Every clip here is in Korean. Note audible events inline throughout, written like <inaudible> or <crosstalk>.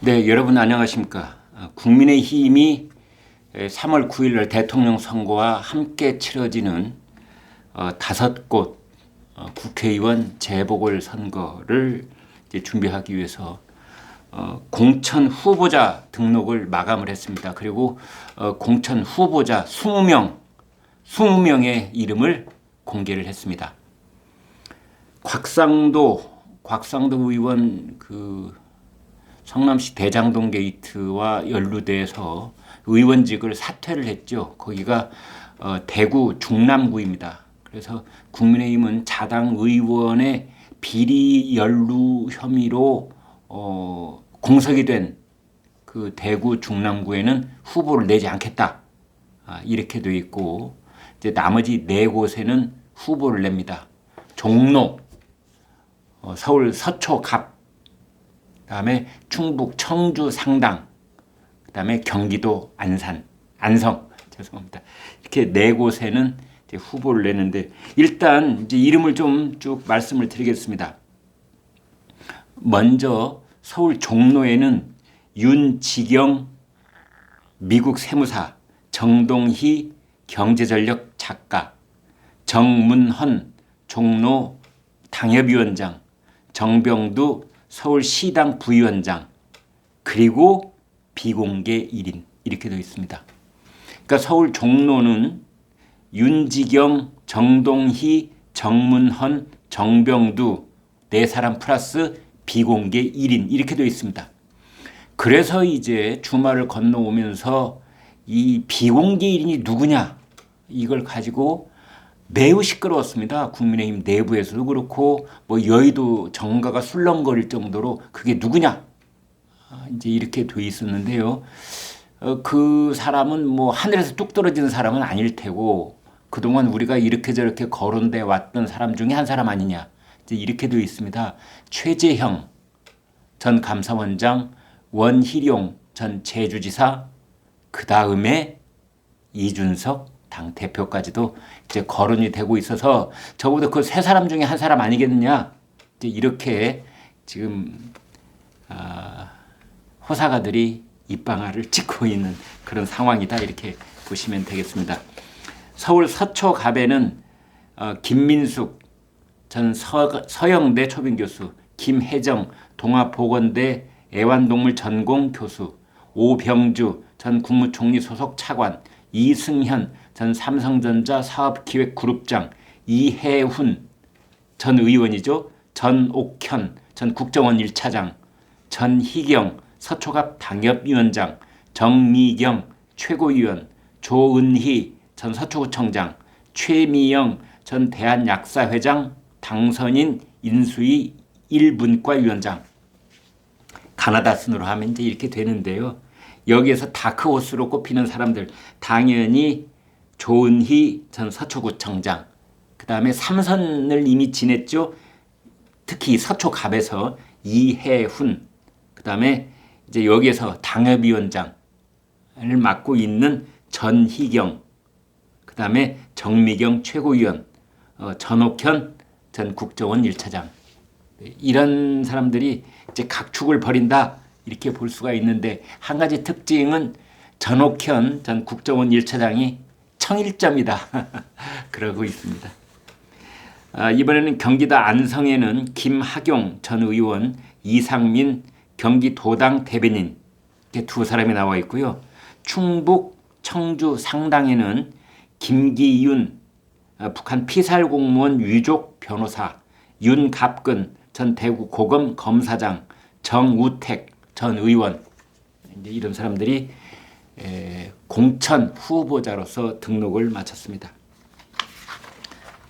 네, 여러분 안녕하십니까? 어, 국민의힘이 3월 9일 날 대통령 선거와 함께 치러지는 어, 다섯 곳 어, 국회의원 재보궐 선거를 준비하기 위해서 어, 공천 후보자 등록을 마감을 했습니다. 그리고 어, 공천 후보자 20명, 20명의 이름을 공개를 했습니다. 곽상도 곽상도 의원 그 성남시 대장동 게이트와 연루돼서 의원직을 사퇴를 했죠. 거기가 어, 대구 중남구입니다. 그래서 국민의힘은 자당 의원의 비리 연루 혐의로 어, 공석이 된 그 대구 중남구에는 후보를 내지 않겠다. 아, 이렇게 돼 있고 이제 나머지 네 곳에는 후보를 냅니다. 종로, 어, 서울 서초 갑, 그 다음에 충북 청주 상당, 그다음에 경기도 안산, 안성 죄송합니다. 이렇게 네 곳에는 후보를 내는데 일단 이제 이름을 좀 쭉 말씀을 드리겠습니다. 먼저 서울 종로에는 윤지경 미국 세무사, 정동희 경제전력 작가, 정문헌 종로 당협위원장, 정병두 서울시당 부위원장, 그리고 비공개 1인 이렇게 되어 있습니다. 그러니까 서울 종로는 윤지경, 정동희, 정문헌, 정병두 네 사람 플러스 비공개 1인 이렇게 되어 있습니다. 그래서 이제 주말을 건너오면서 이 비공개 1인이 누구냐 이걸 가지고 매우 시끄러웠습니다. 국민의힘 내부에서도 그렇고 뭐 여의도 정가가 술렁거릴 정도로 그게 누구냐 아, 이제 이렇게 돼 있었는데요. 어, 그 사람은 뭐 하늘에서 뚝 떨어지는 사람은 아닐 테고 그동안 우리가 이렇게 저렇게 거론돼 왔던 사람 중에 한 사람 아니냐 이제 이렇게 되어 있습니다. 최재형 전 감사원장, 원희룡 전 제주지사, 그 다음에 이준석 당 대표까지도 이제 거론이 되고 있어서 적어도 그 세 사람 중에 한 사람 아니겠느냐 이제 이렇게 지금 아, 호사가들이 입방아를 찍고 있는 그런 상황이다 이렇게 보시면 되겠습니다. 서울 서초갑에는 어, 김민숙 전 서, 서영대 초빙 교수, 김혜정 동아보건대 애완동물 전공 교수, 오병주 전 국무총리 소속 차관, 이승현 전 삼성전자 사업기획그룹장, 이해훈 전 의원이죠. 전옥현 전 국정원 1차장, 전희경 서초갑 당협위원장, 정미경 최고위원, 조은희 전 서초구청장, 최미영 전 대한약사회장 당선인 인수위 1분과 위원장. 가나다 순으로 하면 이제 이렇게 되는데요. 여기에서 다크호스로 꼽히는 사람들 당연히 조은희 전 서초구청장. 그 다음에 삼선을 이미 지냈죠. 특히 서초갑에서 이해훈. 그 다음에 이제 여기에서 당협위원장을 맡고 있는 전희경. 그 다음에 정미경 최고위원 어, 전옥현 전 국정원 1차장. 이런 사람들이 이제 각축을 벌인다 이렇게 볼 수가 있는데 한 가지 특징은 전옥현 전 국정원 1차장이 청일점이다 <laughs> 그러고 있습니다. 아, 이번에는 경기도 안성에는 김학용 전 의원, 이상민 경기도당 대변인 이렇게 두 사람이 나와 있고요. 충북 청주 상당에는 김기윤 아, 북한 피살 공무원 유족 변호사, 윤갑근 전 대구 고검 검사장, 정우택 전 의원 이제 이런 사람들이 에, 공천 후보자로서 등록을 마쳤습니다.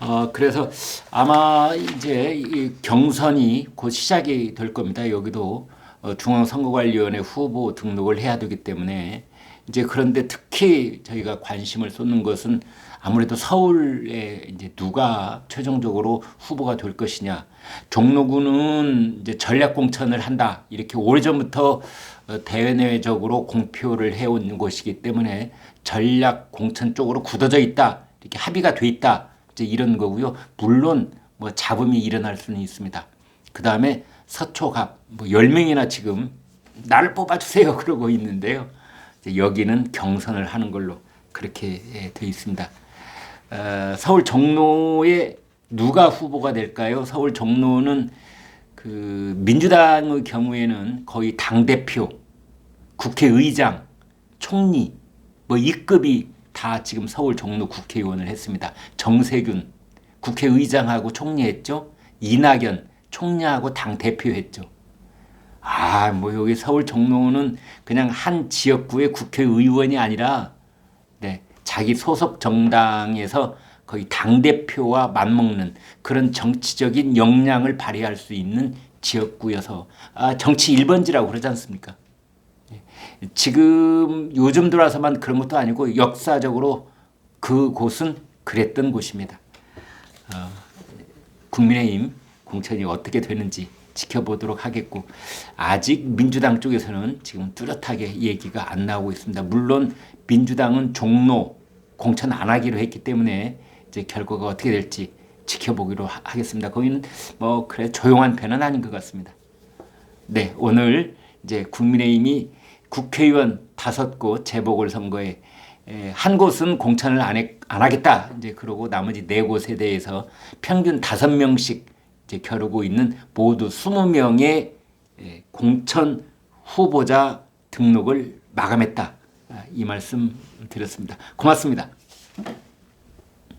어, 그래서 아마 이제 이 경선이 곧 시작이 될 겁니다. 여기도 어, 중앙선거관리위원회 후보 등록을 해야 되기 때문에 이제 그런데 특히 저희가 관심을 쏟는 것은 아무래도 서울에 이제 누가 최종적으로 후보가 될 것이냐. 종로구는 이제 전략 공천을 한다. 이렇게 오래전부터 어, 대외내외적으로 공표를 해온 것이기 때문에 전략 공천 쪽으로 굳어져 있다. 이렇게 합의가 돼 있다. 이제 이런 거고요. 물론 뭐 잡음이 일어날 수는 있습니다. 그 다음에 서초갑 뭐 10명이나 지금 나를 뽑아주세요 <laughs> 그러고 있는데요. 여기는 경선을 하는 걸로 그렇게 예, 돼 있습니다. 어, 서울 종로에 누가 후보가 될까요? 서울 종로는 그 민주당의 경우에는 거의 당 대표, 국회의장, 총리 뭐 이급이 다 지금 서울 종로 국회의원을 했습니다. 정세균 국회의장하고 총리했죠. 이낙연 총리하고 당 대표했죠. 아, 뭐 여기 서울 종로는 그냥 한 지역구의 국회의원이 아니라 네, 자기 소속 정당에서 거의 당 대표와 맞먹는 그런 정치적인 역량을 발휘할 수 있는 지역구여서 아, 정치 1번지라고 그러지 않습니까? 예. 지금 요즘 들어와서만 그런 것도 아니고 역사적으로 그 곳은 그랬던 곳입니다. 어, 국민의힘 공천이 어떻게 되는지 지켜보도록 하겠고 아직 민주당 쪽에서는 지금 뚜렷하게 얘기가 안 나오고 있습니다. 물론 민주당은 종로 공천 안 하기로 했기 때문에 이제 결과가 어떻게 될지 지켜보기로 하- 하겠습니다. 거기는 뭐 그래 조용한 편은 아닌 것 같습니다. 네, 오늘 이제 국민의힘이 국회의원 다섯 곳 재보궐 선거에 에, 한 곳은 공천을 안, 해, 안 하겠다. 이제 그러고 나머지 네 곳에 대해서 평균 다섯 명씩 이제 겨루고 있는 모두 스무 명의 에, 공천 후보자 등록을 마감했다. 아, 이 말씀 드렸습니다. 고맙습니다.